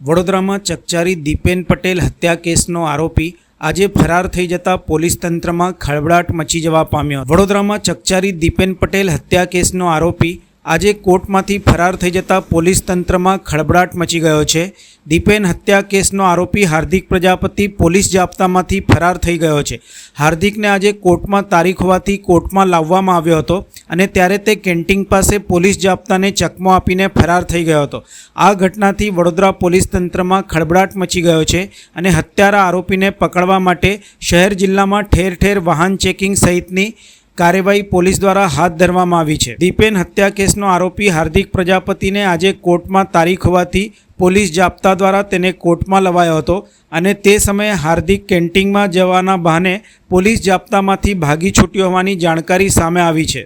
વડોદરામાં ચકચારી દીપેન પટેલ હત્યા કેસનો આરોપી આજે ફરાર થઈ જતા પોલીસ તંત્રમાં ખળબળાટ મચી જવા પામ્યો. વડોદરામાં ચકચારી દીપેન પટેલ હત્યા કેસનો આરોપી આજે કોર્ટમાંથી ફરાર થઈ જતા પોલીસ તંત્રમાં ખળભળાટ મચી ગયો છે. દીપેન હત્યા કેસનો આરોપી હાર્દિક પ્રજાપતિ પોલીસ જાપ્તામાંથી ફરાર થઈ ગયો છે. હાર્દિકને આજે કોર્ટમાં તારીખ હોવાથી કોર્ટમાં લાવવામાં આવ્યો હતો અને ત્યારે તે કેન્ટીન પાસે પોલીસ જાપ્તાને ચકમો આપીને ફરાર થઈ ગયો હતો. આ ઘટનાથી વડોદરા પોલીસ તંત્રમાં ખળભળાટ મચી ગયો છે અને હત્યારા આરોપીને પકડવા માટે શહેર જિલ્લામાં ઠેર ઠેર વાહન ચેકિંગ સહિતની કાર્યવાહી પોલીસ દ્વારા હાથ ધરવામાં આવી છે. દીપેન હત્યા કેસનો આરોપી હાર્દિક પ્રજાપતિને આજે કોર્ટમાં તારીખ હોવાથી પોલીસ જાપ્તા દ્વારા તેને કોર્ટમાં લવાયો હતો અને તે સમયે હાર્દિક કેન્ટીનમાં જવાના બહાને પોલીસ જાપ્તામાંથી ભાગી છૂટ્યો હોવાની જાણકારી સામે આવી છે.